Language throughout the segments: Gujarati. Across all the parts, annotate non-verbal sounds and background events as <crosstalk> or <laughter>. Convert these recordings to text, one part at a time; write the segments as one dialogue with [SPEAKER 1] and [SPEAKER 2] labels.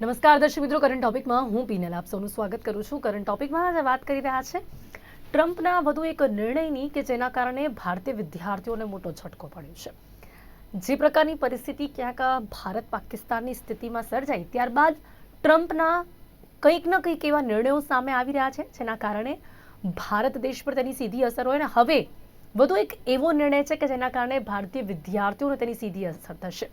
[SPEAKER 1] નમસ્કાર, દર્શક મિત્રો. કરંટ ટોપિકમાં હું પીનલ આપ સૌનું સ્વાગત કરું છું. કરંટ ટોપિકમાં આજે વાત કરી રહ્યા છે ટ્રમ્પના વધુ એક નિર્ણયની કે જેના કારણે ભારતીય વિદ્યાર્થીઓને મોટો છટકો પડ્યો છે. જે પ્રકારની પરિસ્થિતિ ક્યાંક ભારત પાકિસ્તાનની સ્થિતિમાં સર્જાઈ, ત્યારબાદ ટ્રમ્પના કંઈક ન કંઈક એવા નિર્ણયો સામે આવી રહ્યા છે, જેના કારણે ભારત દેશ પર તેની સીધી અસર હોય અને હવે વધુ એક એવો નિર્ણય છે કે જેના કારણે ભારતીય વિદ્યાર્થીઓને તેની સીધી અસર થશે.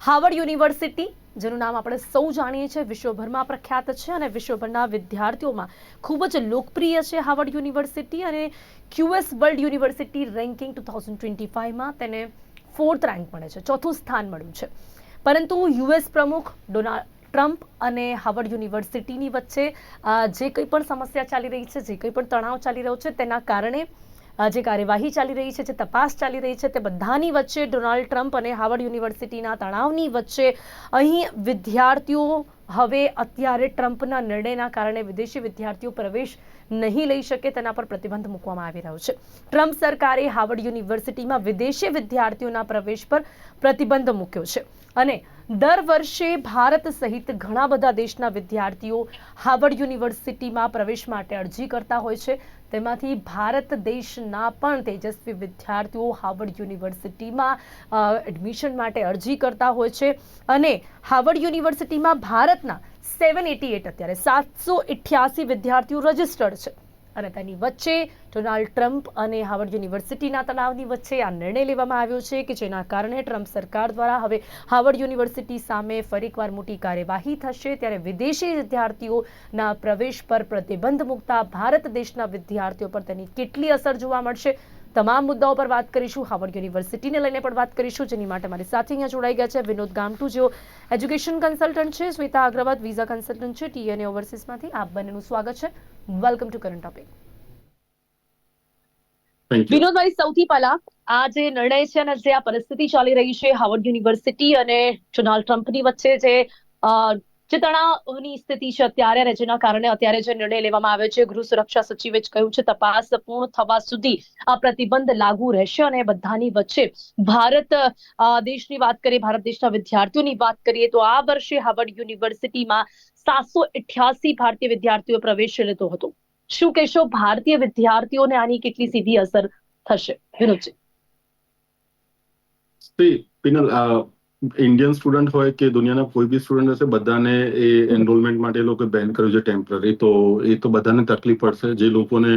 [SPEAKER 1] હાવર્ડ યુનિવર્સિટી, જેનું નામ આપણે સૌ જાણીએ છીએ, વિશ્વભરમાં પ્રખ્યાત છે અને વિશ્વભરના વિદ્યાર્થીઓમાં ખૂબ જ લોકપ્રિય છે હાવર્ડ યુનિવર્સિટી અને QS world university ranking two thousand twenty ફાઇવમાં તેને ફોર્થ રેન્ક મળે છે, ચોથું સ્થાન મળ્યું છે. પરંતુ યુએસ પ્રમુખ ડોનાલ્ડ ટ્રમ્પ અને હાવર્ડ યુનિવર્સિટીની વચ્ચે જે કંઈ પણ સમસ્યા ચાલી રહી છે, જે કંઈ પણ તણાવ ચાલી રહ્યો છે, તેના કારણે જે કાર્યવાહી ચાલી રહી છે, જે તપાસ ચાલી રહી છે, તે બધાની વચ્ચે ડોનાલ્ડ ટ્રમ્પ અને હાવર્ડ યુનિવર્સિટીના તણાવની વચ્ચે અહીં વિદ્યાર્થીઓ હવે અત્યારે ટ્રમ્પના નિર્ણયના કારણે વિદેશી વિદ્યાર્થીઓ પ્રવેશ નહીં લઈ શકે તેના પર પ્રતિબંધ મૂકવામાં આવી રહ્યો છે. ટ્રમ્પ સરકારે હાવર્ડ યુનિવર્સિટીમાં વિદેશી વિદ્યાર્થીઓના પ્રવેશ પર પ્રતિબંધ મૂક્યો છે અને દર વર્ષે ભારત સહિત ઘણા બધા દેશના વિદ્યાર્થીઓ હાવર્ડ યુનિવર્સિટીમાં પ્રવેશ માટે અરજી કરતા હોય છે. તેમાંથી ભારત દેશના પણ તેજસ્વી વિદ્યાર્થીઓ હાવર્ડ યુનિવર્સિટીમાં એડમિશન માટે અરજી કરતા હોય છે. અને હાવર્ડ યુનિવર્સિટીમાં ભારતના સેવન એટી એટ અત્યારે સાતસો વિદ્યાર્થીઓ રજિસ્ટર્ડ છે. અને તેની વચ્ચે ડોનાલ્ડ ટ્રમ્પ અને હાવર્ડ યુનિવર્સિટીના તણાવની વચ્ચે આ નિર્ણય લેવામાં આવ્યો છે કે જેના કારણે ટ્રમ્પ સરકાર દ્વારા હવે હાવર્ડ યુનિવર્સિટી સામે ફરીકવાર મોટી કાર્યવાહી થશે. ત્યારે વિદેશી વિદ્યાર્થીઓના પ્રવેશ પર પ્રતિબંધ મૂકતા ભારત દેશના વિદ્યાર્થીઓ પર તેની કેટલી અસર જોવા મળશે? તમામ મુદ્દાઓ પર વાત કરીશું. હાવર્ડ યુનિવર્સિટીને લઈને પણ વાત કરીશું. જેની માટે મારી સાથે અહીંયા જોડાઈ ગયા છે વિનોદ ગામટુ, જેઓ એજ્યુકેશન કન્સલ્ટન્ટ છે. શ્વેતા અગ્રવાલ, વિઝા કન્સલ્ટન્ટ છે. ટીએનએ ઓવરસીઝમાંથી આપ બંનેનું સ્વાગત છે. વેલકમ ટુ કરંટ ટોપિક વિનોદભાઈ સૌથી પહેલા આ જે નિર્ણય છે અને જે આ પરિસ્થિતિ ચાલી રહી છે હાવર્ડ યુનિવર્સિટી અને ડોનાલ્ડ ટ્રમ્પની વચ્ચે જે જે તણાવની સ્થિતિ છે અત્યારે અને જેના કારણે અત્યારે જે નિર્ણય લેવામાં આવ્યો છે ગૃહ સુરક્ષા સચિવે જ કહ્યું છે તપાસ પૂર્ણ થવા સુધી આ પ્રતિબંધ લાગુ રહેશે અને બધાની વચ્ચે ભારત દેશની વાત કરીએ ભારત દેશના વિદ્યાર્થીઓની વાત કરીએ તો આ વર્ષે હાવર્ડ યુનિવર્સિટીમાં સાતસો અઠ્યાસી ભારતીય વિદ્યાર્થીઓ પ્રવેશ લેતો હતો. શું કહેશો, ભારતીય વિદ્યાર્થીઓને આની કેટલી સીધી અસર થશે? વિનોદજી.
[SPEAKER 2] પિનલ ઇન્ડિયન સ્ટુડન્ટ હોય કે દુનિયાના કોઈ બી સ્ટુડન્ટ હશે, બધાને એ એનરોલમેન્ટ માટે એ લોકો બેન કર્યું છે ટેમ્પરરી તો એ તો બધાને તકલીફ પડશે. જે લોકોને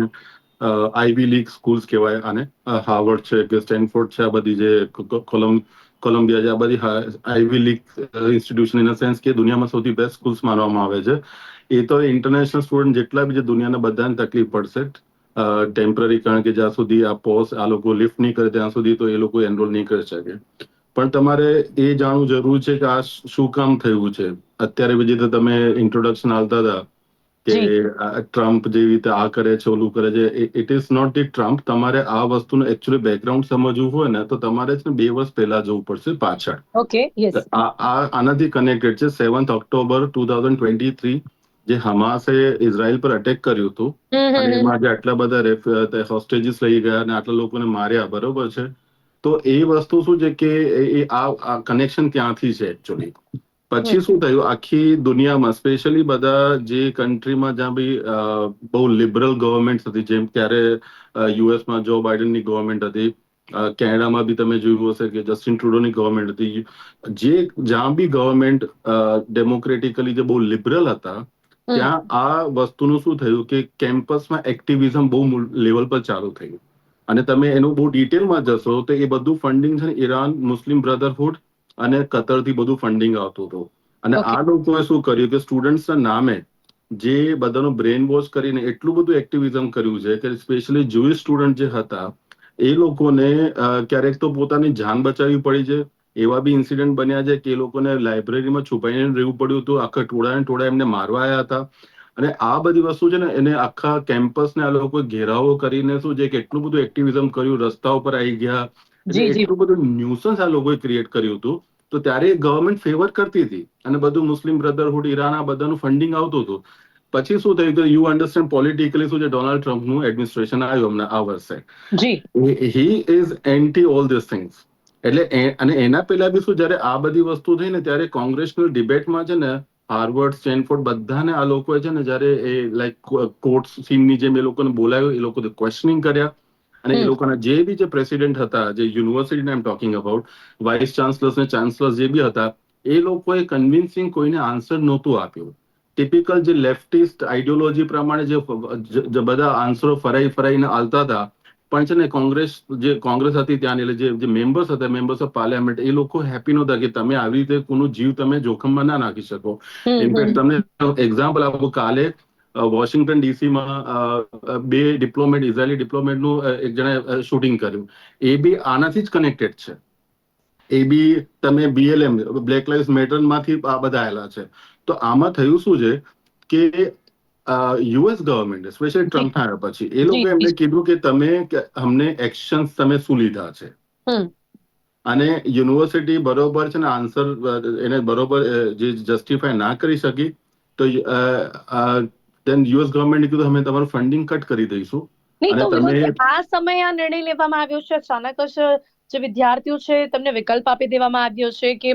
[SPEAKER 2] આઈવી લીગ સ્કૂલ્સ કહેવાય, આને હાર્વર્ડ છે, કે સ્ટેનફોર્ડ છે, આ બધી જે કોલમ કોલંબિયા જે આ બધી ivy league institution in sense કે દુનિયામાં સૌથી બેસ્ટ સ્કૂલ્સ માનવામાં આવે છે. એ તો ઇન્ટરનેશનલ સ્ટુડન્ટ જેટલા બી જે દુનિયાના બધાને તકલીફ પડશે ટેમ્પરરી કારણ કે જ્યાં સુધી આ પોસ આ લોકો લિફ્ટ નહીં કરે ત્યાં સુધી તો એ લોકો એનરોલ નહીં કરી શકે. પણ તમારે એ જાણવું જરૂર છે કે આ શું કામ થયું છે? અત્યારે જે તમે ઇન્ટ્રોડક્શન આવતા હતા કે ટ્રમ્પ જેવી રીતે આ કરે છે ઓલું કરે છે it is not the Trump તમારે આ વસ્તુનું એકચ્યુઅલી બેકગ્રાઉન્ડ સમજવું હોય ને તો તમારે છે ને બે વર્ષ પહેલા જવું પડશે પાછળ.
[SPEAKER 1] ઓકે યસ
[SPEAKER 2] આ આનાથી કનેક્ટેડ છે. Seventh October two thousand twenty three જે હમાસે ઇઝરાયલ પર અટેક કર્યું હતું અને એમાં જે આટલા બધા હોસ્ટેજીસ લઈ ગયા અને આટલા લોકોને માર્યા બરોબર છે? તો એ વસ્તુ શું છે કે આ કનેક્શન ત્યાંથી છે એકચ્યુઅલી પછી શું થયું? આખી દુનિયામાં સ્પેશિયલી બધા જે કન્ટ્રીમાં જ્યાં બી બહુ લિબરલ ગવર્મેન્ટ હતી જેમ ત્યારે યુએસમાં જો બાઇડનની ગવર્મેન્ટ હતી કેનેડામાં બી તમે જોયું હશે કે જસ્ટિન ટ્રુડોની ગવર્મેન્ટ હતી. જે જ્યાં બી ગવર્મેન્ટ ડેમોક્રેટિકલી જે બહુ લિબરલ હતા ત્યાં આ વસ્તુનું શું થયું કે કેમ્પસમાં એક્ટિવિઝમ બહુ લેવલ પર ચાલુ થયું અને તમે એનું બહુ ડિટેલમાં જશો તો એ બધું ફંડિંગ છે ઈરાન મુસ્લિમ બ્રધરહુડ અને કતરથી બધું ફંડિંગ આવતું હતું. અને આ લોકોએ શું કર્યું કે સ્ટુડન્ટ્સના નામે જે બધાનું બ્રેન વોશ કરીને એટલું બધું એક્ટિવિઝમ કર્યું છે કે સ્પેશિયલી જુઇશ સ્ટુડન્ટ જે હતા એ લોકોને ક્યારેક તો પોતાની જાન બચાવવી પડી છે. એવા બી ઇન્સિડન્ટ બન્યા છે કે એ લોકોને લાઇબ્રેરીમાં છુપાઈને રહેવું પડ્યું હતું. આખા ટોળા ને ટોળા એમને મારવા આવ્યા હતા. અને આ બધી વસ્તુ છે ને એને આખા કેમ્પસને આ લોકો ઘેરાવો કરીને શું છે કે એટલું બધું એક્ટિવિઝમ કર્યું રસ્તા ઉપર આવી ગયા એટલે બધું ન્યુસન્સ આ લોકોએ ક્રિએટ કર્યું હતું. તો ત્યારે ગવર્મેન્ટ ફેવર કરતી હતી. અને બધું મુસ્લિમ બ્રધરહુડ ઈરાન આ બધાનું ફંડિંગ આવતું હતું. પછી શું થયું કે યુ અન્ડરસ્ટેન્ડ પોલિટિકલી શું છે? ડોનાલ્ડ ટ્રમ્પનું એડમિનિસ્ટ્રેશન આવ્યું હમણાં આ વર્ષે. He is anti all this things એટલે અને એના પહેલા બી શું જયારે આ બધી વસ્તુ થઈ ને ત્યારે કોંગ્રેશનલ ડિબેટમાં છે ને હાર્વર્ડ સ્ટેનફોર્ડ બધાને આ લોકોએ છે ને જ્યારે એ લાઈક કોર્ટ સીનની જેમ એ લોકોને બોલાવ્યો એ લોકો ક્વેશ્ચનિંગ કર્યા. અને એ. લોકોના જે બી જે પ્રેસિડેન્ટ હતા જે યુનિવર્સિટીના I am talking about vice chancellors ને ચાન્સલર્સ જે બી હતા એ લોકોએ કન્વિન્સિંગ કોઈને આન્સર નહોતું આપ્યું. ટિપિકલ જે લેફ્ટિસ્ટ આઈડિયોલોજી પ્રમાણે જે બધા આન્સરો ફરાઈ ફરાઈને આલતા હતા પણ છે ને કોંગ્રેસ જે કોંગ્રેસ હતી ત્યાં એટલે જે મેમ્બર્સ હતા મેમ્બર્સ ઓફ પાર્લામેન્ટ એ લોકો હેપી નહોતા કે તમે આવી રીતે કોનું જીવ તમે જોખમમાં ના નાખી શકો. ઇનફેક્ટ તમને એક્ઝામ્પલ આપું કાલે વોશિંગ્ટન ડીસીમાં બે ડિપ્લોમેટ ઇઝરાયલી ડિપ્લોમેટનું એક જણે શૂટિંગ કર્યું. એ બી આનાથી જ કનેક્ટેડ છે. એ બી તમે બીએલએમ બ્લેક લાઈવ મેટરમાંથી આ બધા આવેલા છે. તો આમાં થયું શું છે કે યુએસ ગવર્મેન્ટ સ્પેશિયલી ટ્રમ્પ થયા પછી એ લોકો એમને કીધું કે તમે અમને એક્શન્સ તમે શું લીધા છે?
[SPEAKER 3] હમ.
[SPEAKER 2] અને યુનિવર્સિટી બરોબર છે ને આન્સર એને બરોબર જે જસ્ટિફાય ના કરી શકી તો દેન યુએસ ગવર્મેન્ટે કીધું અમે તમારું ફંડિંગ કટ કરી દઈશું.
[SPEAKER 3] નહીં તો
[SPEAKER 2] તમે-
[SPEAKER 3] આ સમયે આ નિર્ણય લેવામાં આવ્યો છે. અચાનક જ જે વિદ્યાર્થીઓ છે તમને વિકલ્પ આપી દેવામાં આવ્યો છે કે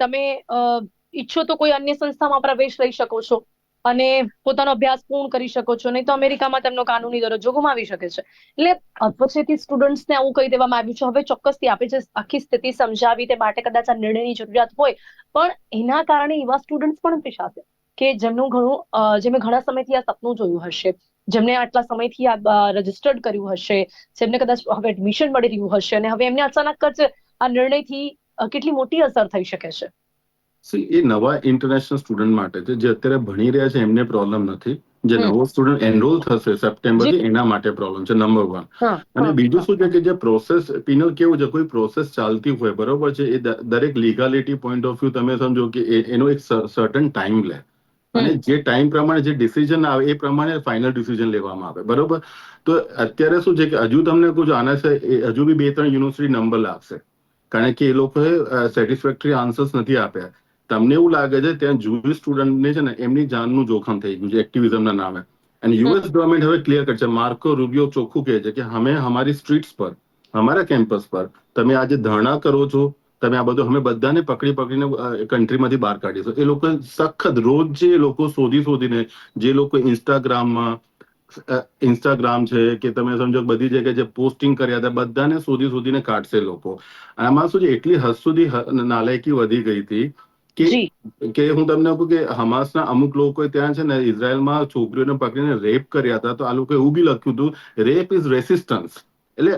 [SPEAKER 3] તમે ઈચ્છો તો કોઈ અન્ય સંસ્થામાં પ્રવેશ લઈ શકો છો અને પોતાનો અભ્યાસ પૂર્ણ કરી શકો છો. નહીં તો અમેરિકામાં તેમનો કાનૂની દરજ્જો ગુમાવી શકે છે. એટલે અધવચ્ચેથી સ્ટુડન્ટ્સને આવું કહી દેવામાં આવ્યું છે. હવે ચોક્કસથી આપે જે આખી સ્થિતિ સમજાવી તે માટે કદાચ આ નિર્ણયની જરૂરિયાત હોય. પણ એના કારણે એવા સ્ટુડન્ટ્સ પણ પીછાશે કે જેમનું ઘણું જેમણે ઘણા સમયથી આ સપનું જોયું હશે. જેમને આટલા સમયથી આ રજીસ્ટર્ડ કર્યું હશે જેમને કદાચ હવે એડમિશન મળી રહ્યું હશે અને હવે એમને અચાનક જ આ નિર્ણયથી કેટલી મોટી અસર થઈ શકે છે.
[SPEAKER 2] એ નવા ઇન્ટરનેશનલ સ્ટુડન્ટ માટે છે જે અત્યારે ભણી રહ્યા છે એમને પ્રોબ્લેમ નથી. જે નવો સ્ટુડન્ટ એનરોલ થશે સપ્ટેમ્બરથી એના માટે પ્રોબ્લેમ છે નંબર વન અને બીજું શું છે કે જે પ્રોસેસ પિનલ કેવું છે? કોઈ પ્રોસેસ ચાલતી હોય બરોબર છે? એ દરેક લીગાલિટી પોઈન્ટ ઓફ વ્યૂ તમે સમજો કે એનો એક સર્ટન ટાઈમ લે. અને જે ટાઈમ પ્રમાણે જે ડિસિઝન આવે એ પ્રમાણે ફાઇનલ ડિસિઝન લેવામાં આવે. બરોબર? તો અત્યારે શું છે કે હજુ તમને કહું આના હજુ બી બે ત્રણ યુનિવર્સિટી નંબર લાગશે. કારણ કે એ લોકોએ સેટિસ્ફેક્ટરી આન્સર્સ નથી આપ્યા. તમને એવું લાગે છે ત્યાં જુવી સ્ટુડન્ટને છે ને એમની જાનનું જોખમ થઈ ગયું છે એક્ટિવિઝમના નામે. અને યુએસ ગવર્મેન્ટ હવે ક્લિયર કરે છે માર્કો રૂબિયો ચોખ્ખું કહે છે કે અમે અમારી સ્ટ્રીટ્સ પર અમારા કેમ્પસ પર તમે આજે ધરણા કરો છો તમે આ બધું અમે બધાને પકડી પકડીને કન્ટ્રીમાંથી બહાર કાઢીશું એ લોકો સખત રોજ જે લોકો શોધી શોધીને જે લોકો ઇન્સ્ટાગ્રામમાં ઇન્સ્ટાગ્રામ છે કે તમે સમજો બધી જગ્યાએ જે પોસ્ટિંગ કર્યા હતા બધાને શોધી શોધીને કાઢશે લોકો. આમાં શું છે એટલી હદ સુધી નાલાયકી વધી ગઈ હતી કે કે હું તમને કહું કે હમાસના અમુક લોકો ત્યાં છે ને ઇઝરાયલમાં છોકરીઓને પકડીને રેપ કર્યા હતા તો આ લોકોએ એવું બી લખ્યું હતું રેપ ઇઝ રેસિસ્ટન્સ એટલે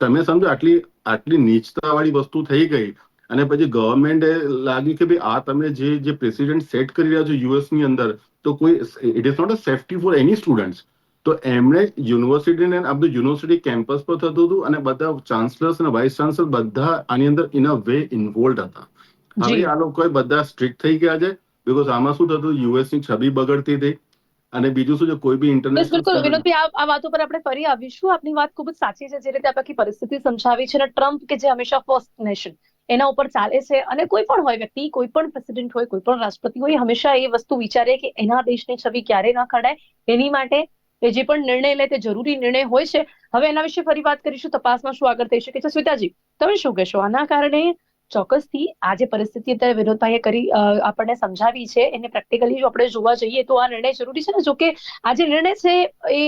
[SPEAKER 2] તમે સમજો આટલી આટલી નીચતા વાળી વસ્તુ થઈ ગઈ અને પછી ગવર્મેન્ટે લાગ્યું કે ભાઈ આ તમે જે જે પ્રેસિડેન્ટ સેટ કરી રહ્યા છો યુએસની અંદર તો કોઈ it is not a safety for any students તો એમણે યુનિવર્સિટીને આ બધું યુનિવર્સિટી કેમ્પસ પર થતું હતું અને બધા ચાન્સલર્સ અને વાઇસ ચાન્સલર બધા આની અંદર ઇન અ વે ઇન્વોલ્વ હતા. હવે આ લોકોએ બધા સ્ટ્રિક્ટ થઈ ગયા છે બિકોઝ આમાં શું થતું યુએસની છબી બગડતી હતી. અને બીજું શું જો કોઈ બી
[SPEAKER 3] ઇન્ટરનેટ બિલકુલ વિનોદભાઈ આ વાતો પર આપણે ફરી આવીશું. આપની વાત ખૂબ જ સાચી છે જે રીતે આખી પરિસ્થિતિ સમજાવી છે અને ટ્રમ્પ કે જે હંમેશા ફર્સ્ટ નેશન એના ઉપર ચાલે છે. અને કોઈ પણ હોય વ્યક્તિ કોઈ પણ પ્રેસિડેન્ટ હોય કોઈ પણ રાષ્ટ્રપતિ હોય હંમેશા એ વસ્તુ વિચારે કે એના દેશની છબી ક્યારે ના ખડાય. એની માટે એ જે પણ નિર્ણય લે તે જરૂરી નિર્ણય હોય છે. હવે એના વિશે ફરી વાત કરીશું. તપાસમાં શું આગળ થઈ શકે છે. સ્મિતાજી તમે શું કહેશો? આના કારણે ચોક્કસથી આ જે પરિસ્થિતિ અત્યારે વિનોદભાઈએ કરી આપણને સમજાવી છે. એને પ્રેક્ટિકલી જો આપણે જોવા જઈએ તો આ નિર્ણય જરૂરી છે ને? જોકે આ જે નિર્ણય છે એ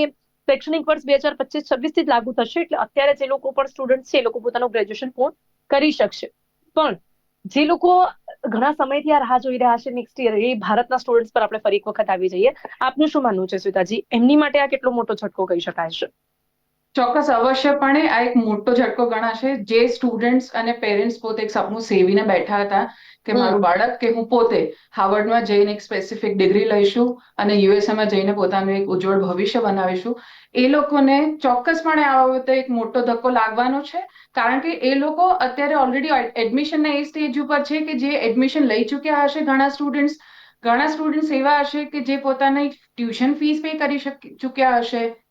[SPEAKER 3] શૈક્ષણિક વર્ષ બે હજાર પચીસ છવ્વીસથી જ લાગુ થશે, એટલે અત્યારે જે લોકો પણ સ્ટુડન્ટ છે એ લોકો પોતાનું ગ્રેજ્યુએશન પૂર્ણ કરી શકશે. પણ જે લોકો ઘણા સમયથી આ રાહ જોઈ રહ્યા છે નેક્સ્ટ યર એ ભારતના સ્ટુડન્ટ્સ પર આપણે ફરી એક વખત આવી જઈએ. આપનું શું માનવું છે સ્મિતાજી એમની માટે આ કેટલો મોટો ઝટકો કહી શકાય છે?
[SPEAKER 4] ચોક્કસ અવશ્યપણે આ એક મોટો ઝટકો ગણાશે. જે સ્ટુડન્ટ્સ અને પેરેન્ટ્સ પોતે એક સપનું સેવીને બેઠા હતા કે મારું બાળક કે હું પોતે હાર્વર્ડમાં જઈને એક સ્પેસિફિક ડિગ્રી લઈશું અને યુએસએમાં જઈને પોતાનું એક ઉજ્જવળ ભવિષ્ય બનાવીશું. એ લોકોને ચોક્કસપણે આ બાબતે એક મોટો ધક્કો લાગવાનો છે. કારણ કે એ લોકો અત્યારે ઓલરેડી એડમિશનના એ સ્ટેજ ઉપર છે કે જે એડમિશન લઈ ચૂક્યા હશે ઘણા સ્ટુડન્ટ્સ ઘણા સ્ટુડન્ટ્સ એવા હશે કે જે પોતાની ટ્યુશન ફીસ પે કરી શક- ચૂક્યા હશે.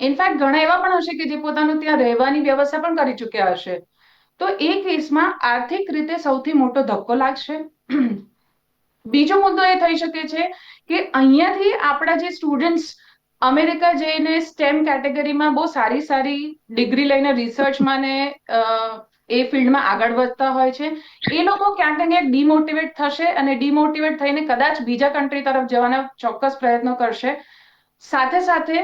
[SPEAKER 4] ઇનફેક્ટ ઘણા એવા પણ હશે કે જે પોતાનું ત્યાં રહેવાની વ્યવસ્થા પણ કરી ચૂક્યા હશે. તો એ કેસમાં આર્થિક રીતે સૌથી મોટો ધક્કો લાગશે. બીજો મુદ્દો એ થઈ શકે છે કે અહીંયાથી આપણા જે સ્ટુડન્ટ્સ અમેરિકા જઈને સ્ટેમ કેટેગરીમાં બહુ સારી સારી ડિગ્રી લઈને રિસર્ચમાં ને એ ફિલ્ડમાં આગળ વધતા હોય છે. એ લોકો ક્યાંક ને ક્યાંક ડિમોટિવેટ થશે અને ડિમોટિવેટ થઈને કદાચ બીજા કન્ટ્રી તરફ જવાના ચોક્કસ પ્રયત્નો કરશે. સાથે સાથે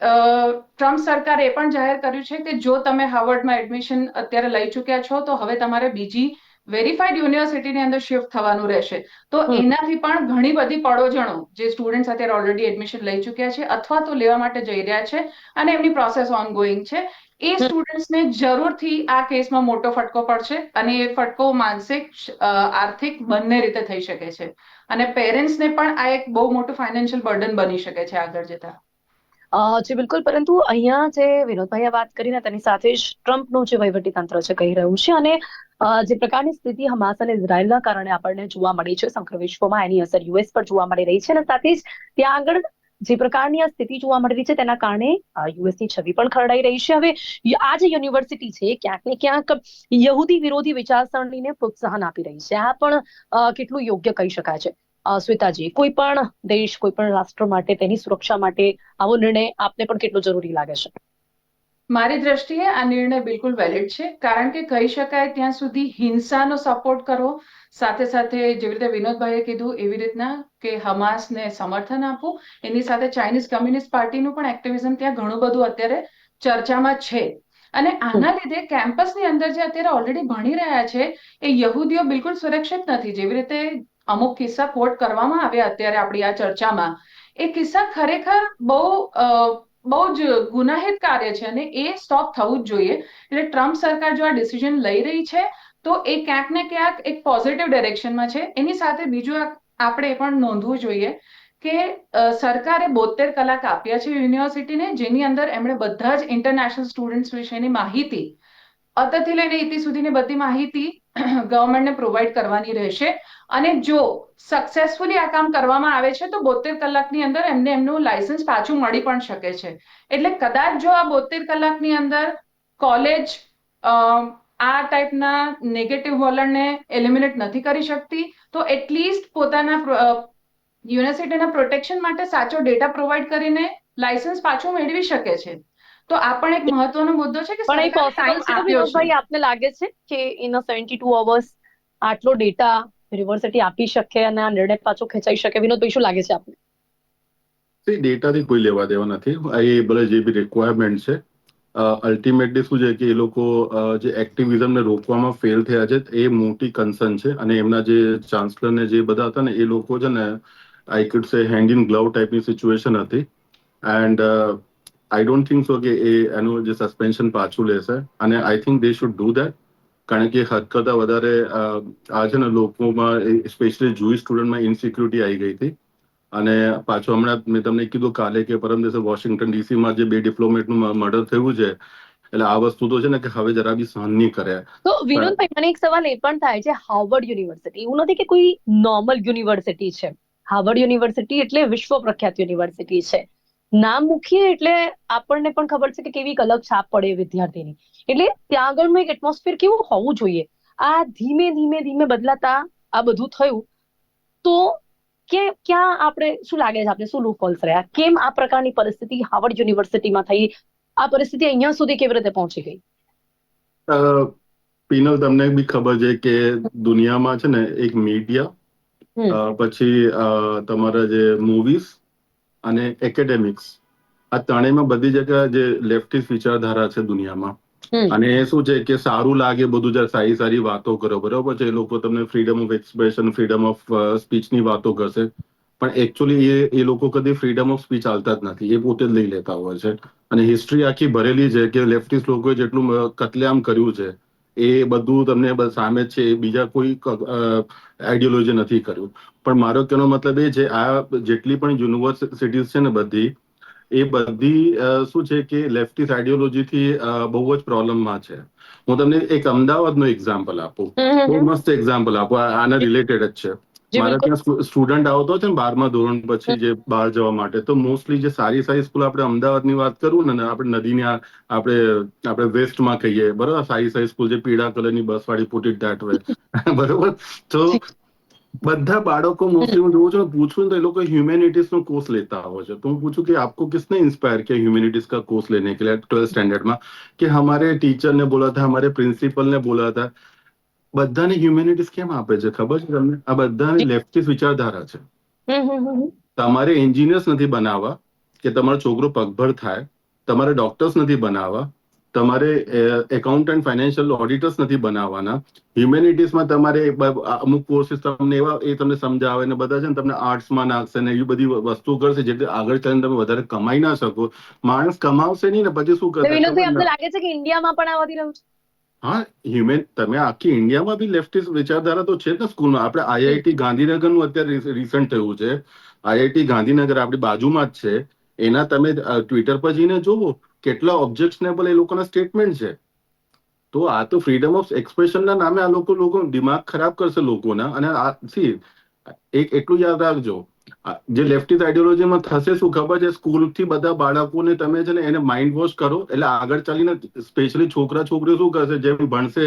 [SPEAKER 4] ટ્રમ્પ સરકારે એ પણ જાહેર કર્યું છે કે જો તમે હાર્વર્ડમાં એડમિશન અત્યારે લઈ ચૂક્યા છો તો હવે તમારે બીજી વેરીફાઈડ યુનિવર્સિટીની અંદર શિફ્ટ થવાનું રહેશે. તો એનાથી પણ ઘણી બધી પડોજણો જે સ્ટુડન્ટ્સ અત્યારે ઓલરેડી એડમિશન લઈ ચૂક્યા છે અથવા તો લેવા માટે જઈ રહ્યા છે અને એમની પ્રોસેસ ઓનગોઈંગ છે એ. સ્ટુડન્ટ્સને જરૂરથી આ કેસમાં મોટો ફટકો પડશે અને એ ફટકો માનસિક આર્થિક બંને રીતે થઈ શકે છે. અને પેરેન્ટ્સને પણ આ એક બહુ મોટું ફાઇનાન્શિયલ બર્ડન બની શકે છે આગળ જતા.
[SPEAKER 3] જી, બિલકુલ. પરંતુ અહીંયા જે વિનોદભાઈએ વાત કરીને તેની સાથે જ ટ્રમ્પનું જે વહીવટી તંત્ર છે કહી રહ્યું છે અને જે પ્રકારની સ્થિતિ હમાસ અને ઇઝરાયલના કારણે આપણને જોવા મળી છે, સમગ્ર વિશ્વમાં એની અસર યુએસ પર જોવા મળી રહી છે અને સાથે જ ત્યાં આગળ જે પ્રકારની આ સ્થિતિ જોવા મળી રહી છે તેના કારણે યુએસની છબી પણ ખરડાઈ રહી છે. હવે આ જે યુનિવર્સિટી છે ક્યાંક ને ક્યાંક યહૂદી વિરોધી વિચારસરણીને પ્રોત્સાહન આપી રહી છે. આ પણ કેટલું યોગ્ય કહી શકાય છે. શ્વેતાજી, કોઈ પણ દેશ, કોઈ પણ રાષ્ટ્ર માટે તેની સુરક્ષા માટે આવો નિર્ણય આપને પણ કેટલો જરૂરી લાગે છે?
[SPEAKER 4] મારી દ્રષ્ટિએ આ નિર્ણય બિલકુલ વેલિડ છે. કારણ કે કહી શકાય ત્યાં સુધી હિંસાનો સપોર્ટ કરવો સાથે સાથે જેવી રીતે વિનોદભાઈએ કીધું, એવી રીતના કે હમાસને સમર્થન આપવું. એની સાથે ચાઇનીઝ કમ્યુનિસ્ટ પાર્ટીનું પણ એક્ટિવિઝમ ત્યાં ઘણું બધું અત્યારે ચર્ચામાં છે. અને આના લીધે કેમ્પસની અંદર જે અત્યારે ઓલરેડી ભણી રહ્યા છે, એ યહૂદીઓ બિલકુલ સુરક્ષિત નથી. જેવી રીતે અમુક કિસ્સા કોટ કરવામાં આવ્યા અત્યારે આપણી આ ચર્ચામાં. એ કિસ્સા ખરેખર બહુ બહુ જ ગુનાહિત કાર્ય છે અને એ સ્ટોપ થવું જ જોઈએ. એટલે ટ્રમ્પ સરકાર જો આ ડિસિઝન લઈ રહી છે, તો એ ક્યાંક ને ક્યાંક એક પોઝિટિવ ડિરેક્શનમાં છે. એની સાથે બીજું આપણે પણ નોંધવું જોઈએ કે સરકારે બોતેર કલાક આપ્યા છે યુનિવર્સિટીને, જેની અંદર એમણે બધા જ ઇન્ટરનેશનલ સ્ટુડન્ટ્સ વિશેની માહિતી અતથી લઈને ઇતિ સુધીની બધી માહિતી ગવર્મેન્ટને પ્રોવાઈડ કરવાની રહેશે. અને જો સક્સેસફુલી આ કામ કરવામાં આવે છે, તો બોતેર કલાકની અંદર એમને એમનું લાયસન્સ પાછું મળી પણ શકે છે. એટલે કદાચ જો આ બોતેર કલાકની અંદર કોલેજ આ ટાઈપના નેગેટિવ વલણને એલિમિનેટ નથી કરી શકતી, તો એટલીસ્ટ પોતાના યુનિવર્સિટીના પ્રોટેક્શન માટે સાચો ડેટા પ્રોવાઈડ કરીને લાયસન્સ પાછું મેળવી શકે છે. તો આ પણ એક મહત્વનો મુદ્દો છે કે
[SPEAKER 3] પણ
[SPEAKER 4] એક સાયન્સ
[SPEAKER 3] વિનોદભાઈ આપને લાગે છે કે ઇન અ ટુ અવર્સ આટલો ડેટા યુનિવર્સિટી આપી શકે અને આ નિર્ણય પાછો ખેંચાઈ શકે વિનોદભાઈ શું લાગે છે આપને?
[SPEAKER 2] તે ડેટાથી કોઈ લેવા દેવા નથી. એ ભલે જે બી રિક્વાયરમેન્ટ છે અલ્ટિમેટલી શું છે કે એ લોકો જે એક્ટિવિઝમને રોકવામાં ફેલ થયા છે એ મોટી કન્સર્ન છે. અને એમના જે ચાન્સલર ને જે બધા હતા ને એ લોકો છે ને I could say hand in glove ટાઈપની સિચ્યુએશન હતી. And I don't think so કે એ એનું જે સસ્પેન્શન પાછું લેશે અને I think they should do that કારણ કે હદ કરતા વધારે આ છે ને લોકોમાં સ્પેશિયલી જુઈ સ્ટુડન્ટમાં ઇન્સિક્યુરિટી આવી ગઈ હતી અને પાછું હમણાં મેં તમને કીધું કાલે કે પરમ દિવસે વોશિંગ્ટન ડીસીમાં જે બે ડિપ્લોમેટનું મર્ડર થયું છે, એટલે આ વસ્તુ તો છે ને કે હવે જરા બી સહન નહીં કરે.
[SPEAKER 3] તો વિનોદભાઈ, મને એક સવાલ એ પણ થાય છે હાર્વર્ડ યુનિવર્સિટી એવું નથી કે કોઈ નોર્મલ યુનિવર્સિટી છે. હાર્વર્ડ યુનિવર્સિટી એટલે વિશ્વ પ્રખ્યાત યુનિવર્સિટી છે. નામ મૂકીએ એટલે આપણને પણ ખબર છે કે કેવી અલગ છાપ પડે વિદ્યાર્થીની. એટલે ત્યાં આગળનું એક એટમોસ્ફિયર કેવું હોવું જોઈએ. આ ધીમે ધીમે ધીમે બદલાતા આ બધું થયું. તો કે ક્યાં આપણે શું લાગે છે આપણે શું લૂપહોલ્સ રહ્યા? કેમ આ પ્રકારની પરિસ્થિતિ હાવર્ડ યુનિવર્સિટીમાં થઈ? આ પરિસ્થિતિ અહીંયા સુધી કેવી રીતે પહોંચી ગઈ?
[SPEAKER 2] અ, પિનલ તમને બી ખબર છે કે દુનિયામાં છે ને એક મીડિયા. પછી તમારા જે મૂવીઝ અને એકેડેમિક્સ આ ત્રણેયમાં બધી જગ્યા જે લેફ્ટિસ્ટ વિચારધારા છે દુનિયામાં. અને એ શું છે કે સારું લાગે બધું જ્યારે સારી સારી વાતો કરો બરોબર છે? એ લોકો તમને freedom of expression freedom of સ્પીચની વાતો કરશે. પણ એકચ્યુઅલી એ એ લોકો કદી ફ્રીડમ ઓફ સ્પીચ ચાલતા જ નથી. એ પોતે જ લઈ લેતા હોય છે. અને હિસ્ટ્રી આખી ભરેલી છે કે લેફ્ટિસ્ટ લોકોએ જેટલું કતલેઆમ કર્યું છે એ બધું તમને સામે છે એ બીજા કોઈ આઈડિયોલોજી નથી કર્યું. પણ મારો કહેવાનો મતલબ એ છે આ જેટલી પણ યુનિવર્સિટીઝ છે ને બધી એ બધી શું છે કે લેફ્ટિસ્ટ આઈડિયોલોજીથી થી બહુ જ પ્રોબ્લેમમાં છે. હું તમને એક અમદાવાદનો એક્ઝામ્પલ આપું. બહુ મસ્ત એક્ઝામ્પલ આપું આના રિલેટેડ જ છે. મારા
[SPEAKER 3] બિલકુલ
[SPEAKER 2] ત્યાં સ્ટુડન્ટ આવતો છે ને બારમા ધોરણ પછી જે બહાર જવા માટે તો મોસ્ટલી જે સારી સારી સ્કૂલ આપણે અમદાવાદની વાત કરું ને આપણે નદીની આ- આપણે આપણે વેસ્ટમાં કહીએ બરોબર સારી સારી સ્કૂલ જે પીળા કલરની બસ વાળી પુટ ઇટ ધેટ વે <laughs> બરોબર તો
[SPEAKER 3] જી.
[SPEAKER 2] બધા બાળકો મોસ્ટલી હું જોઉં છું પૂછું ને તો એ લોકો હ્યુમેનિટીઝ નો કોર્સ લેતા હોય છે તો હું પૂછું कि आपको किसने इंस्पायर किया ह्यूमैनिटीज का कोर्स लेने के लिए ट्वेल्थ स्टैंडर्ड में कि हमारे टीचर ने बोला था हमारे प्रिंसिपल ने बोला था બધાને હ્યુમેનિટીઝ કેમ આપે છે? ખબર છે તમને? આ બધાની લેફ્ટિસ્ટ વિચારધારા છે. તમારે એન્જિનિયર્સ નથી બનાવવા કે તમારો છોકરો પગભર થાય. તમારે ડોક્ટર્સ નથી બનાવવા. તમારે એકાઉન્ટન્ટ ફાઇનાન્શિયલ ઓડિટર્સ નથી બનાવવાના. હ્યુમેનિટીઝમાં તમારે અમુક કોર્સિસ તમને એવા એ તમને સમજાવે ને બધા છે ને તમને આર્ટ્સમાં નાખશે ને એવી બધી વસ્તુ કરશે જેથી આગળ ચાલીને તમે વધારે કમાઈ ના શકો. માણસ કમાવશે નહીં ને પછી શું કરશે?
[SPEAKER 3] લાગે છે કે ઇન્ડિયામાં પણ આ વધી રહ્યું છે.
[SPEAKER 2] હા હ્યુમેન તમે આખી ઇન્ડિયામાં બી લેફ્ટિસ્ટ વિચારધારા તો છે જ ને સ્કૂલમાં આપણે આઈઆઈટી ગાંધીનગરનું અત્યારે રિસન્ટ થયું છે. આઈઆઈટી ગાંધીનગર આપણી બાજુમાં જ છે. એના તમે ટ્વિટર પર જઈને જોવો, કેટલા ઓબ્જેક્શનેબલ એ લોકોના સ્ટેટમેન્ટ છે. તો આ તો ફ્રીડમ ઓફ એક્સપ્રેશનના નામે આ લોકો લોકો દિમાગ ખરાબ કરશે લોકોના. અને આ સી એક, એટલું યાદ રાખજો. જે લેફ્ટિસ્ટ આઈડિયોલોજીમાં થશે શું ખબર છે? સ્કૂલથી બધા બાળકોને તમે છે ને એને માઇન્ડ વોશ કરો એટલે આગળ ચાલીને સ્પેશિયલી છોકરા છોકરીઓ શું કરશે? જેમ ભણશે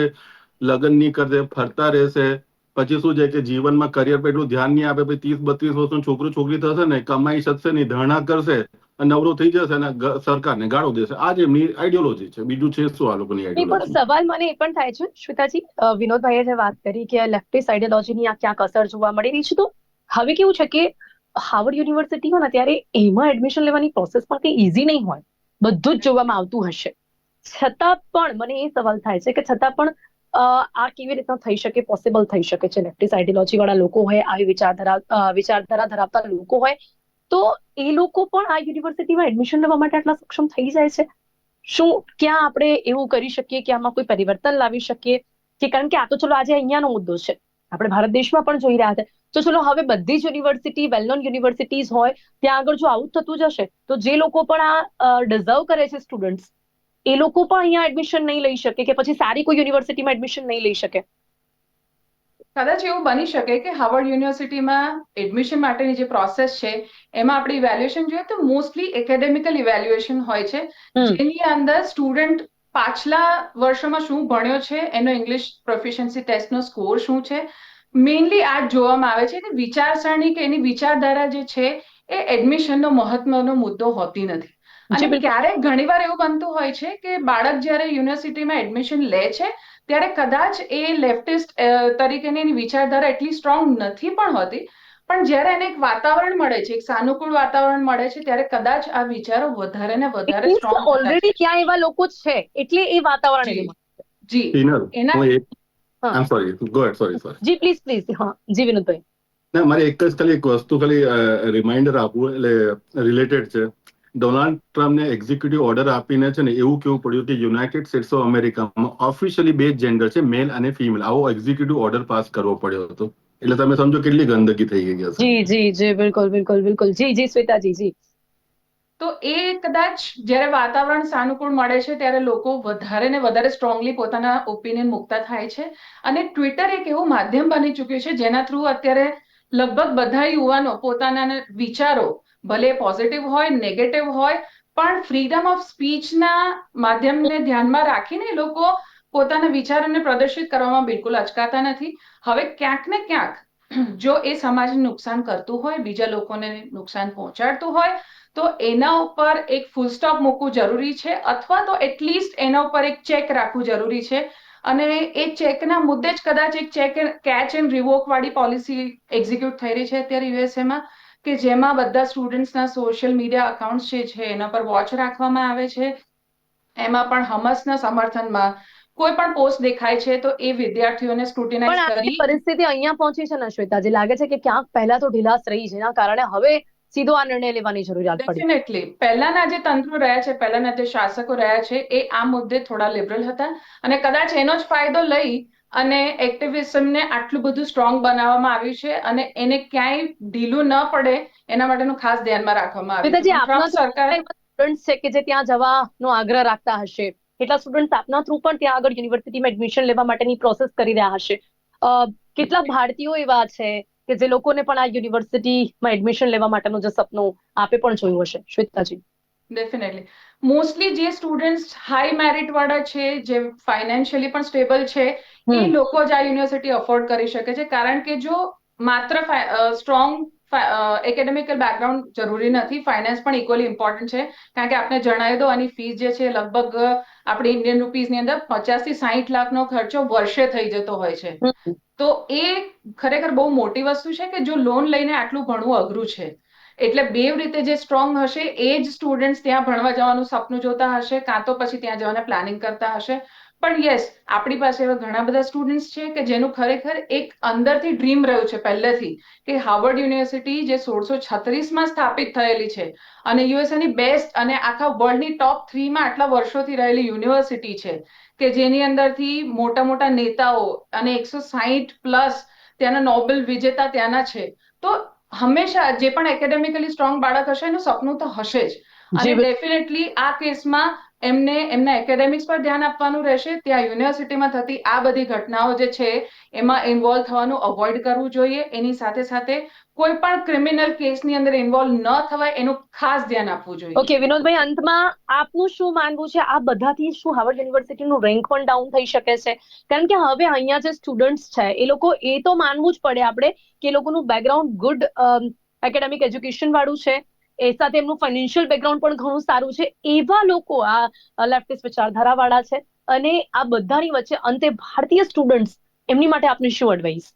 [SPEAKER 2] લગ્ન નહીં કરશે ફરતા રહેશે પછી શું છે કે જીવનમાં કરિયર પર એટલું ધ્યાન નહીં આપે પછી ત્રીસ બત્રીસ વર્ષનો છોકરો છોકરી થશે ને કમાઈ શકશે નહીં ધરણા કરશે નવરો થઈ જશે અને સરકારને ગાળો દેશે. આ જ એમની આઈડિયોલોજી છે. બીજું છે શું આ લોકોની
[SPEAKER 3] આઈડિયોલોજી પણ સવાલ મને એ પણ થાય છે શ્વેતાજી વિનોદભાઈએ જે વાત કરી કે લેફ્ટિસ્ટ આઈડિયોલોજીની આ ક્યાંક અસર જોવા મળી રહી છે તો હવે કેવું છે કે હાર્વર્ડ યુનિવર્સિટી હોય ને, ત્યારે એમાં એડમિશન લેવાની પ્રોસેસ પણ કંઈ ઇઝી નહીં હોય. બધું જ જોવામાં આવતું હશે. છતાં પણ મને એ સવાલ થાય છે કે છતાં પણ આ કેવી રીતના થઈ શકે પોસિબલ થઈ શકે છે? લેફ્ટિસ્ટ આઈડિયોલોજી વાળા લોકો હોય, આવી વિચારધારા વિચારધારા ધરાવતા લોકો હોય, તો એ લોકો પણ આ યુનિવર્સિટીમાં એડમિશન લેવા માટે આટલા સક્ષમ થઈ જાય છે? શું ક્યાં આપણે એવું કરી શકીએ કે આમાં કોઈ પરિવર્તન લાવી શકીએ? કે કારણ કે આ તો ચલો આજે અહીંયાનો મુદ્દો છે. આપણે ભારત દેશમાં પણ જોઈ રહ્યા છે તો ચલો હવે બધી જ યુનિવર્સિટી વેલ નોન યુનિવર્સિટીઝ હોય ત્યાં આગળ જો આવું થતું જશે તો જે લોકો પણ આ ડિઝર્વ કરે છે સ્ટુડન્ટ્સ એ લોકો પણ અહીંયા એડમિશન નહીં લઈ શકે કે પછી સારી કોઈ યુનિવર્સિટીમાં એડમિશન નહીં લઈ શકે
[SPEAKER 4] કદાચ એવું બની શકે કે હાર્વર્ડ યુનિવર્સિટીમાં એડમિશન માટેની જે પ્રોસેસ છે એમાં આપણે ઇવેલ્યુએશન જોઈએ તો મોસ્ટલી એકેડેમિકલ ઇવેલ્યુએશન હોય છે. જેની અંદર સ્ટુડન્ટ પાછલા વર્ષોમાં શું ભણ્યો છે એનો ઇંગ્લિશ પ્રોફિશિયન્સી ટેસ્ટનો સ્કોર શું છે મેઇનલી આ જોવામાં આવે છે કે વિચારસરણી કે એની વિચારધારા જે છે એ એડમિશનનો મહત્વનો મુદ્દો હોતી નથી. અને ક્યારેક ઘણીવાર એવું બનતું હોય છે કે બાળક જ્યારે યુનિવર્સિટીમાં એડમિશન લે છે ત્યારે કદાચ એ લેફ્ટિસ્ટ તરીકેની એની વિચારધારા એટલી સ્ટ્રોંગ નથી પણ હોતી. પણ જ્યારે એને એક વાતાવરણ મળે છે એક સાનુકૂળ વાતાવરણ મળે છે ત્યારે કદાચ આ વિચારો વધારે ને વધારે સ્ટ્રોંગ
[SPEAKER 3] ઓલરેડી ત્યાં એવા લોકો છે એટલે એ વાતાવરણ
[SPEAKER 4] જી.
[SPEAKER 3] એનું
[SPEAKER 2] આમ સોરી ગો સોરી સોરી
[SPEAKER 3] જી પ્લીઝ પ્લીઝ હા જી વિનોદભાઈ.
[SPEAKER 2] ના મારે એક જ ખાલી એક વસ્તુ ખાલી રિમાઇન્ડર આપવું એટલે રિલેટેડ છે. ડોનાલ્ડ ટ્રમ્પને એક્ઝિક્યુટિવ ઓર્ડર આપીને છે ને એવું કેવું પડ્યું કે યુનાઇટેડ સ્ટેટ્સ ઓફ અમેરિકામાં ઓફિશિયલી બે જેન્ડર છે મેલ અને ફિમેલ આવો એક્ઝિક્યુટિવ ઓર્ડર પાસ કરવો પડ્યો હતો. એટલે તમે સમજો કેટલી ગંદકી થઈ ગઈ હશે.
[SPEAKER 3] જી જી જી બિલકુલ બિલકુલ બિલકુલ. જી જી શ્વેતાજી જી.
[SPEAKER 4] તો એ કદાચ જ્યારે વાતાવરણ સાનુકૂળ મળે છે, ત્યારે લોકો વધારે ને વધારે સ્ટ્રોંગલી પોતાના ઓપિનિયન મૂકતા થાય છે. અને ટ્વિટર એક એવું માધ્યમ બની ચૂક્યું છે, જેના થ્રુ અત્યારે લગભગ બધા યુવાનો પોતાના વિચારો, ભલે પોઝિટિવ હોય નેગેટિવ હોય, પણ ફ્રીડમ ઓફ સ્પીચના માધ્યમને ધ્યાનમાં રાખીને લોકો પોતાના વિચારોને પ્રદર્શિત કરવામાં બિલકુલ અચકાતા નથી. હવે ક્યાંક ને ક્યાંક જો એ સમાજને નુકસાન કરતું હોય, બીજા લોકોને નુકસાન પહોંચાડતું હોય તો એના ઉપર એક ફૂલ સ્ટોપ મૂકવું જરૂરી છે અથવા તો એટલીસ્ટ એના ઉપર એક ચેક રાખવું જરૂરી છે. અને એ ચેકના મુદ્દે જ કદાચ એક ચેક કેચ એન્ડ રિવોક વાળી પોલિસી એક્ઝિક્યુટ થઈ રહી છે અત્યારે યુએસએમાં કે જેમાં બધા સ્ટુડન્ટ્સના સોશિયલ મીડિયા અકાઉન્ટ્સ જે છે એના પર વોચ રાખવામાં આવે છે. એમાં પણ હમસના સમર્થનમાં કોઈ પણ પોસ્ટ દેખાય છે તો એ વિદ્યાર્થીઓને સ્ક્રુટિનાઇઝ કરી
[SPEAKER 3] પરિસ્થિતિ અહીંયા પહોંચી છે ને શ્વેતાજી લાગે છે કે ક્યાંક પહેલા તો ઢીલાસ રહી જેના કારણે હવે સીધો આ નિર્ણય લેવાની જરૂરિયાત પડી.
[SPEAKER 4] ડેફિનેટલી પહેલાના જે તંત્રો રહ્યા છે પહેલાના જે શાસકો રહ્યા છે એ આ મુદ્દે થોડા લિબરલ હતા. અને કદાચ એનો જ ફાયદો લઈ અને એક્ટિવિઝમને આટલું બધું સ્ટ્રોંગ બનાવવામાં આવ્યું છે અને એને ક્યાંય ઢીલું ન પડે એના માટેનું ખાસ ધ્યાનમાં રાખવામાં આવ્યું સરકાર
[SPEAKER 3] સ્ટુડન્ટ્સ છે કે જે ત્યાં જવાનો આગ્રહ રાખતા હશે? કેટલા સ્ટુડન્ટ આપના થ્રુ પણ ત્યાં આગળ યુનિવર્સિટીમાં એડમિશન લેવા માટેની પ્રોસેસ કરી રહ્યા હશે? અ, કેટલા ભારતીયો એવા છે? કે જે લોકોને પણ આ યુનિવર્સિટીમાં એડમિશન લેવા માટેનું જે સપનું આપે પણ જોયું હશે. શ્વેતાજી.
[SPEAKER 4] ડેફિનેટલી મોસ્ટલી જે સ્ટુડન્ટ્સ હાઈ મેરિટ વાળા છે જે ફાઇનાન્શિયલી પણ સ્ટેબલ છે એ લોકો જ આ યુનિવર્સિટી અફોર્ડ કરી શકે છે. કારણ કે જો માત્ર સ્ટ્રોંગ એકેડેમિકલ બેકગ્રાઉન્ડ જરૂરી નથી ફાઇનાન્સ પણ ઇક્વલી ઇમ્પોર્ટન્ટ છે. કારણ કે આપણે જણાવી દો આની ફીસ જે છે લગભગ આપણી ઇન્ડિયન રૂપીઝની અંદર પચાસથી સાહીઠ લાખનો ખર્ચો વર્ષે થઈ જતો હોય છે. તો એ ખરેખર બહુ મોટી વસ્તુ છે કે જો લોન લઈને આટલું ભણવું અઘરું છે. એટલે બે રીતે જે સ્ટ્રોંગ હશે, એ જ સ્ટુડન્ટ્સ ત્યાં ભણવા જવાનું સપનું જોતા હશે, કાં તો પછી ત્યાં જવાના પ્લાનિંગ કરતા હશે. પણ યસ આપણી પાસે એવા ઘણા બધા સ્ટુડન્ટ્સ છે કે જેનું ખરેખર એક અંદરથી ડ્રીમ રહ્યું છે પહેલેથી, કે હાર્વર્ડ યુનિવર્સિટી જે સોળસો છત્રીસમાં સ્થાપિત થયેલી છે અને યુએસએની બેસ્ટ અને આખા વર્લ્ડની ટોપ થ્રીમાં આટલા વર્ષોથી રહેલી યુનિવર્સિટી છે. કે જેની અંદરથી મોટા મોટા નેતાઓ અને એકસો સાહીઠ પ્લસ ત્યાંના નોબેલ વિજેતા ત્યાંના છે. તો હંમેશા જે પણ એકેડેમિકલી સ્ટ્રોંગ બાળક હશે એનું સપનું તો હશે જ. અને ડેફિનેટલી આ કેસમાં એમને, એમના એકેડેમિક્સ પર ધ્યાન આપવાનું રહેશે. ત્યાં યુનિવર્સિટીમાં થતી આ બધી ઘટનાઓ જે છે, એમાં ઇન્વોલ્વ થવાનું અવોઇડ કરવું જોઈએ. એની સાથે સાથે કોઈ પણ ક્રિમિનલ કેસની અંદર ઇન્વોલ્વ ન થવાય, એનું ખાસ ધ્યાન આપવું જોઈએ.
[SPEAKER 3] ઓકે વિનોદભાઈ, અંતમાં આપનું શું માનવું છે? આ બધાથી શું હાર્વર્ડ યુનિવર્સિટીનું રેન્ક પણ ડાઉન થઈ શકે છે? કારણ કે હવે અહીંયા જે સ્ટુડન્ટ્સ છે, એ લોકો એ તો માનવું જ પડે આપણે કે લોકોનું બેકગ્રાઉન્ડ ગુડ એકેડેમિક એજ્યુકેશન વાળું છે. એ સાથે એમનું ફાઇનાન્શિયલ બેકગ્રાઉન્ડ પણ ઘણું સારું છે. એવા લોકો આ લેફ્ટિસ્ટ વિચારધારાવાળા છે અને આ બધાની વચ્ચે અંતે ભારતીય સ્ટુડન્ટ્સ એમની માટે આપને શું એડવાઇસ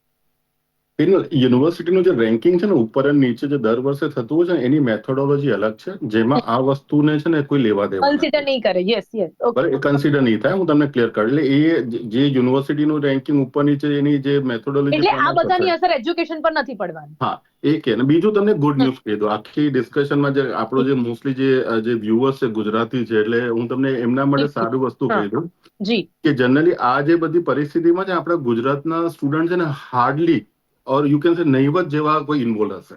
[SPEAKER 2] પેલું યુનિવર્સિટીનું જે રેન્કિંગ છે ને ઉપર અને નીચે જે દર વર્ષે થતું હોય છે ને એની મેથોડોલોજી અલગ છે જેમાં આ વસ્તુને છે ને કોઈ લેવા દેવા
[SPEAKER 3] કન્સિડર નહીં કરે. યસ યસ
[SPEAKER 2] બરાબર કન્સિડર નહીં થાય હું તમને ક્લિયર કરું. એટલે એ જે- યુનિવર્સિટીનું રેન્કિંગ ઉપર નીચે એની જે મેથોડોલોજી
[SPEAKER 3] એટલે આ બધાની અસર એજ્યુકેશન પર નથી પડવાની.
[SPEAKER 2] એ કે અને બીજું તમને ગુડ ન્યૂઝ કહી દઉં. આખી ડિસ્કશનમાં જે આપણો જે મોસ્ટલી જે જે વ્યુઅર્સ છે ગુજરાતી છે એટલે હું તમને એમના માટે સારું વસ્તુ કહી દઉં
[SPEAKER 3] જી.
[SPEAKER 2] કે જનરલી આ જે બધી પરિસ્થિતિમાં છે આપણા ગુજરાતના સ્ટુડન્ટ છે ને hardly or you can say નહીવત જેવા કોઈ ઇન્વોલ્વ હશે.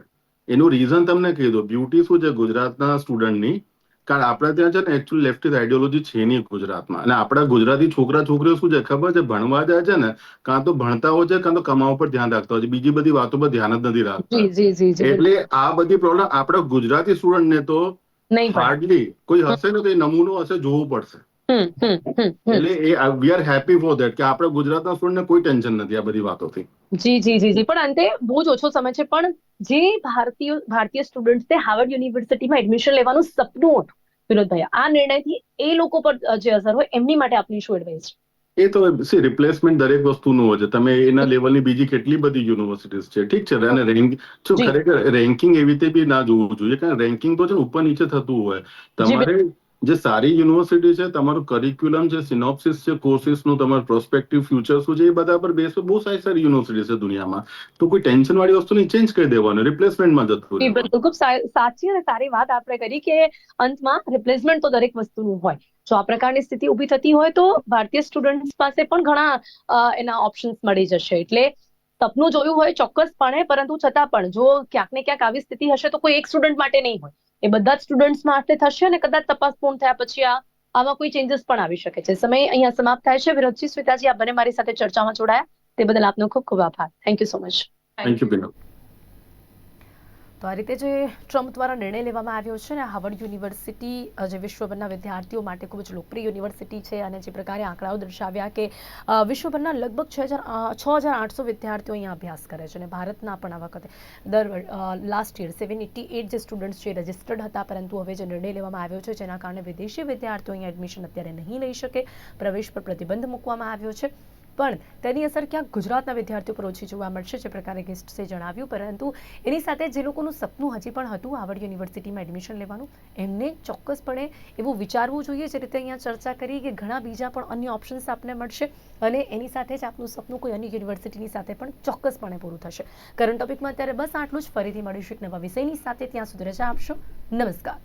[SPEAKER 2] એનું રીઝન તમને કહી દો બ્યુટી શું છે? ગુજરાતના સ્ટુડન્ટની કારણ આપણે ત્યાં છે ને એકચ્યુઅલી લેફ્ટિસ્ટ આઈડિયોલોજી છે નહીં ગુજરાતમાં. અને આપણા ગુજરાતી છોકરા છોકરીઓ શું છે? ખબર છે? ભણવા જાય છે ને કાં તો ભણતા હોય છે કાં તો કમાવા પર ધ્યાન રાખતા હોય છે. બીજી બધી વાતો પર ધ્યાન જ નથી રાખતા. એટલે આ બધી પ્રોબ્લેમ આપણા ગુજરાતી સ્ટુડન્ટને તો હાર્ડલી કોઈ હશે ને તો એ નમૂનો હશે જોવું પડશે. એટલે એ we are happy for that કે આપણે ગુજરાતના સ્ટુડન્ટને કોઈ ટેન્શન નથી આ બધી વાતોથી.
[SPEAKER 3] જી જી જી જી. પણ અંતે બહુ જ ઓછો સમય છે પણ જે ભારતીય ભારતીય સ્ટુડન્ટ્સને હાર્વર્ડ યુનિવર્સિટીમાં એડમિશન લેવાનું સપનું હતું વિનોદભાઈ. આ નિર્ણયથી એ લોકો પર જે અસર હોય એમની માટે આપની શું એડવાઇસ છે
[SPEAKER 2] એ તો સી રિપ્લેસમેન્ટ દરેક વસ્તુનું હોય છે. તમે એના લેવલની બીજી કેટલી બધી યુનિવર્સિટીઝ છે. ઠીક છે? અને રેન્ક જો ખરેખર રેન્કિંગ એવી રીતે બી ના જોવું જોઈએ કારણ રેન્કિંગ તો છે ઉપર નીચે થતું હોય. તમારે જે સારી યુનિવર્સિટી છે તમારું કરિક્યુલમ છે સિનોપ્સિસ છે કોર્સિસનું તમારું પ્રોસ્પેક્ટિવ ફ્યુચર શું છે એ બધા પર બેસ બહુ સારી સારી યુનિવર્સિટી છે દુનિયામાં. તો કોઈ ટેન્શન વાળી વસ્તુ નહીં ચેન્જ કરી દેવાનું રિપ્લેસમેન્ટમાં જતું.
[SPEAKER 3] બિલકુલ ખૂબ સાચી અને સારી વાત આપણે કરી કે અંતમાં રિપ્લેસમેન્ટ તો દરેક વસ્તુનું હોય. જો આ પ્રકારની સ્થિતિ ઊભી થતી હોય તો ભારતીય સ્ટુડન્ટ્સ પાસે પણ ઘણા એના ઓપ્શન્સ મળી જશે. એટલે સપનું જોયું હોય ચોક્કસપણે પરંતુ છતાં પણ જો ક્યાંક ને ક્યાંક આવી સ્થિતિ હશે તો કોઈ એક સ્ટુડન્ટ માટે નહીં હોય. એ બધા જ સ્ટુડન્ટ્સ માટે થશે અને કદાચ તપાસ પૂર્ણ થયા પછી આ, આમાં કોઈ ચેન્જીસ પણ આવી શકે છે. સમય અહીંયા સમાપ્ત થાય છે. વિરોધજી સ્મિતાજી આપ બંને મારી સાથે ચર્ચામાં જોડાયા. તે બદલ આપનો ખૂબ ખૂબ આભાર. Thank you so much
[SPEAKER 2] thank you Pinal
[SPEAKER 3] તો આ રીતે જે ટ્રમ્પ દ્વારા નિર્ણય લેવામાં આવ્યો છે ને, હાવર્ડ યુનિવર્સિટી જે વિશ્વભરના વિદ્યાર્થીઓ માટે ખૂબ જ લોકપ્રિય યુનિવર્સિટી છે અને જે પ્રકારે આંકડાઓ દર્શાવ્યા કે વિશ્વભરના લગભગ છ હજાર છ હજાર આઠસો વિદ્યાર્થીઓ અહીંયા અભ્યાસ કરે છે અને ભારતના પણ આ વખતે દર last year seven eighty eight જે સ્ટુડન્ટ્સ છે રજિસ્ટર્ડ હતા, પરંતુ હવે જે નિર્ણય લેવામાં આવ્યો છે જેના કારણે વિદેશી વિદ્યાર્થીઓ અહીંયા એડમિશન અત્યારે નહીં લઈ શકે, પ્રવેશ પર પ્રતિબંધ મૂકવામાં આવ્યો છે. પણ તેની અસર ક્યાંક ગુજરાતના વિદ્યાર્થીઓ પર ઓછી જોવા મળશે, જે પ્રકારે ગેસ્ટસે જણાવ્યું. પરંતુ એની સાથે જે લોકોનું સપનું હજી પણ હતું આવડ યુનિવર્સિટીમાં એડમિશન લેવાનું, એમને ચોક્કસપણે એવું વિચારવું જોઈએ. જે રીતે અહીંયા ચર્ચા કરી કે ઘણા બીજા પણ અન્ય ઓપ્શન્સ આપને મળશે અને એની સાથે જ આપનું સપનું કોઈ અન્ય યુનિવર્સિટીની સાથે પણ ચોક્કસપણે પૂરું થશે. કરંટ ટોપિકમાં અત્યારે બસ આટલું જ. ફરીથી મળીશું એક નવા વિષયની સાથે. ત્યાં સુધી રજા આપશો. નમસ્કાર.